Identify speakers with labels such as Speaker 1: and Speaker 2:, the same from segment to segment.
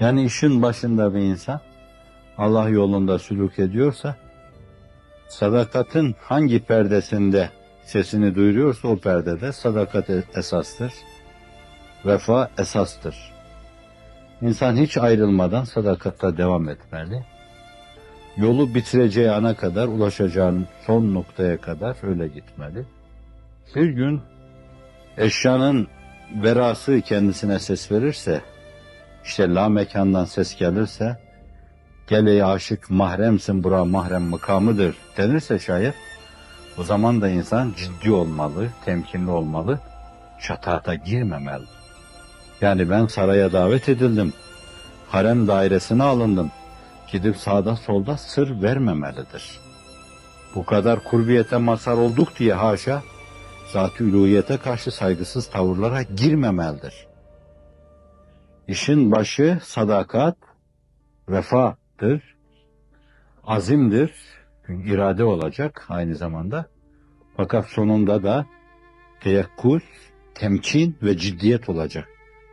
Speaker 1: Yani işin başında bir insan Allah yolunda sülük ediyorsa sadakatin hangi perdesinde sesini duyuruyorsa o perdede sadakat esastır. Vefa esastır. İnsan hiç ayrılmadan sadakatta devam etmeli. Yolu bitireceği ana kadar, ulaşacağın son noktaya kadar öyle gitmeli. Bir gün eşyanın verası kendisine ses verirse, işte la mekandan ses gelirse, gel ey aşık mahremsin bura mahrem makamıdır denirse şayet, o zaman da insan ciddi olmalı, temkinli olmalı, şatata girmemeli. Yani ben saraya davet edildim, harem dairesine alındım, gidip sağda solda sır vermemelidir. Bu kadar kurbiyete mazhar olduk diye haşa, zat-ı karşı saygısız tavırlara girmemelidir. İşin başı sadakat, vefadır, azimdir, irade olacak aynı zamanda. Fakat sonunda da teyakkuz, temkin ve ciddiyet olacak.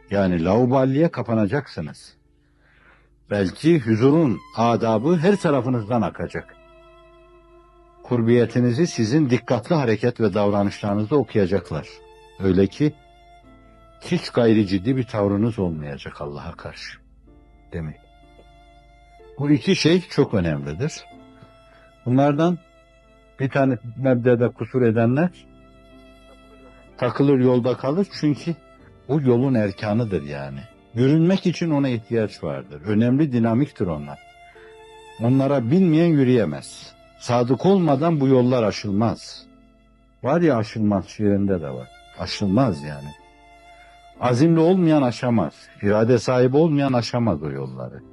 Speaker 1: Yani lauballiye kapanacaksınız. Belki huzurun adabı her tarafınızdan akacak. Kurbiyetinizi sizin dikkatli hareket ve davranışlarınızda okuyacaklar. Öyle ki hiç gayri ciddi bir tavrınız olmayacak Allah'a karşı. Demek. Bu iki şey çok önemlidir. Bunlardan bir tane mebdede kusur edenler takılır yolda kalır çünkü bu yolun erkanıdır yani. Görünmek için ona ihtiyaç vardır. Önemli dinamiktir onlar. Onlara bilmeyen yürüyemez. Sadık olmadan bu yollar aşılmaz. Var ya aşılmaz şiirinde de var. Aşılmaz yani. Azimli olmayan aşamaz. İrade sahibi olmayan aşamaz o yolları.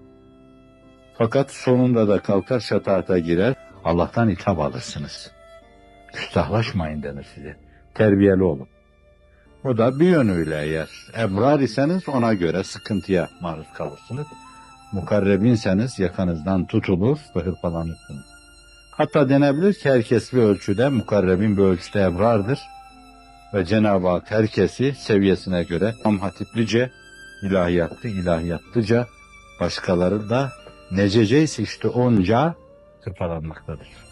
Speaker 1: Fakat sonunda da kalkar şataata girer. Allah'tan hitap alırsınız. Küstahlaşmayın denir size. Terbiyeli olun. O da bir yönüyle eğer ebrar iseniz ona göre sıkıntıya maruz kalırsınız. Mukarrebinseniz yakanızdan tutulur ve hırpalanırsınız. Hatta denebilir ki herkes bir ölçüde mukarrebin bir ölçüde ebrardır. Ve Cenab-ı Hak herkesi seviyesine göre tam hatiplice, ilahiyattı, ilahiyatlıca, başkaları da nececeyse işte onca hırpalanmaktadır.